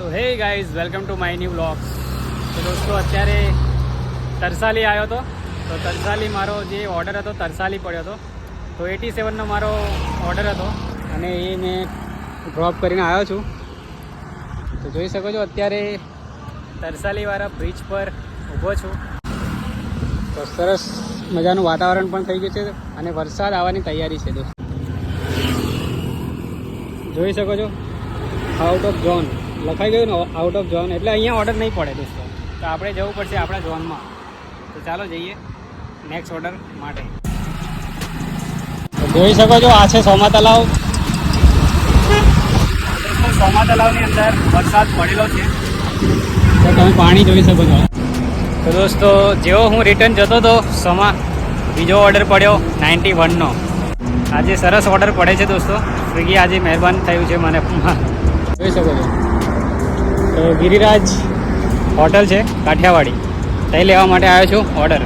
તો hey guys, welcome to my new blogs તો દોસ્તો, અત્યારે તરસાલી આવ્યો હતો તો તરસાલી મારો જે ઓર્ડર હતો, તરસાલી પડ્યો હતો. તો એટી સેવનનો મારો ઓર્ડર હતો અને એ મેં ડ્રોપ કરીને આવ્યો છું. તો જોઈ શકો છો, અત્યારે તરસાલીવાળા બ્રિજ પર ઊભો છું. તો સરસ મજાનું વાતાવરણ પણ થઈ ગયું છે અને વરસાદ આવવાની તૈયારી છે દોસ્તો. જોઈ શકો છો આઉટ ઓફ ઝોન લખાઈ ગયું ને આઉટ ઓફ ઝોન એટલે અહીંયા ઓર્ડર નહીં પડે દોસ્તો. તો આપણે જવું પડશે આપણા ઝોનમાં તો ચાલો જઈએ નેક્સ્ટ ઓર્ડર માટે. જોઈ શકો છો, આ છે સોમા તલાવ સોમા તલાવની અંદર વરસાદ પડેલો છે. તો તમે પાણી જોઈ શકો છો. તો દોસ્તો, જેવો હું રિટર્ન જતો હતો સોમા બીજો ઓર્ડર પડ્યો નાઇન્ટી વનનો આજે સરસ ઓર્ડર પડે છે દોસ્તો. સ્વિગી આજે મહેરબાન થયું છે મને. જોઈ શકો છો. તો ગિરિરાજ હોટલ છે, કાઠિયાવાડી. ત્યાં લેવા માટે આવ્યો છું ઓર્ડર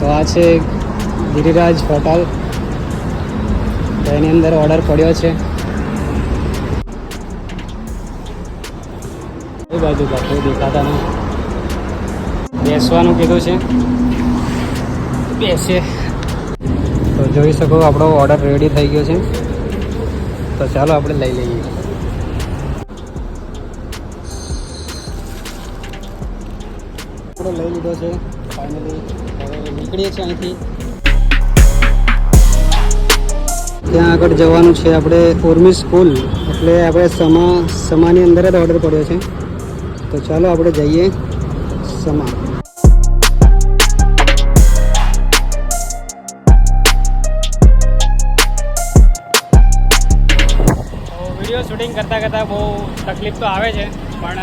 તો આ છે ગિરિરાજ હોટલ. તો એની અંદર ઓર્ડર પડ્યો છે. એ બાજુ બાપુ દેખાતા નહીં. બેસવાનું કીધું છે. બેસે. તો જોઈ શકો, આપણો ઓર્ડર રેડી થઈ ગયો છે. તો ચાલો આપણે લઈ લઈએ. આપણો લઈ લીધો છે. ફાઇનલી હવે નીકળીએ છીએ અહીંથી. ત્યાં આગળ જવાનું છે આપણે ઉર્મી સ્કૂલ. એટલે આપણે સમા, સમાની અંદર જ ઓર્ડર પડ્યો છે. તો ચાલો આપણે જઈએ સમા. વીડિયો શૂટિંગ કરતાં કરતાં બહુ તકલીફ તો આવે છે, પણ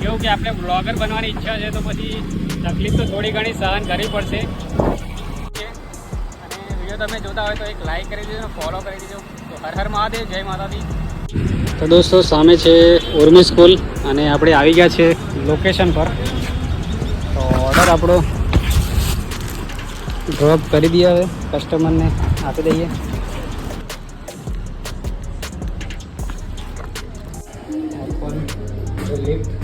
કેવું કે આપણે બ્લોગર બનવાની ઈચ્છા છે તો પછી તકલીફ તો થોડી ઘણી સહન કરવી પડશે. અને વીડિયો તમે જોતા હોય તો એક લાઈક કરી દેજો ફોલો કરી દેજો. તો હર હર મહાદેવ જય માતાજી. તો દોસ્તો સામે છે ઉર્મી સ્કૂલ અને આપણે આવી ગયા છે લોકેશન પર. તો ઓર્ડર આપણો ડ્રોપ કરી દઈએ હવે કસ્ટમરને આપી દઈએ. Lift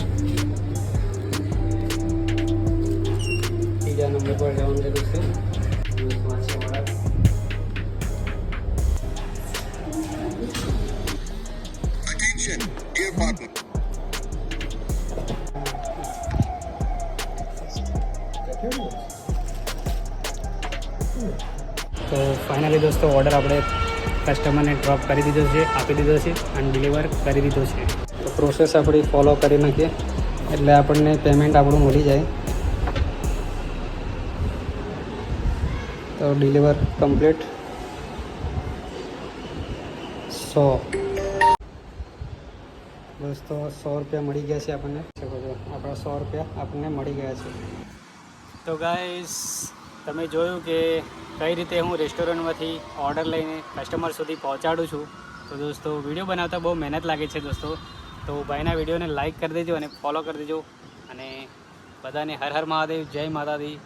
dear partner. તો ફાઇનલી દોસ્તો ઓર્ડર આપણે કસ્ટમરને ડ્રોપ કરી દીધો છે, આપી દીધો છે અને ડિલિવર કરી દીધો છે. તો પ્રોસેસ આપણી ફોલો કરી નાખીએ. એટલે આપણને પેમેન્ટ આપણું મળી જાય. તો ડિલિવર કમ્પ્લીટ સો. દોસ્તો સો રૂપિયા મળી ગયા છે આપણને. આપણા સો રૂપિયા આપણને મળી ગયા છે. તો ગાઈસ તમે જોયું કે કઈ રીતે હું રેસ્ટોરન્ટમાંથી ઓર્ડર લઈને કસ્ટમર સુધી પહોંચાડું છું. તો દોસ્તો વીડિયો બનાવતા બહુ મહેનત લાગે છે દોસ્તો. તો ભાઈના વિડીયોને લાઈક કરી દેજો અને ફોલો કરી દેજો. અને બધાને હર હર મહાદેવ, જય માતાજી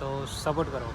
તો સપોર્ટ કરો.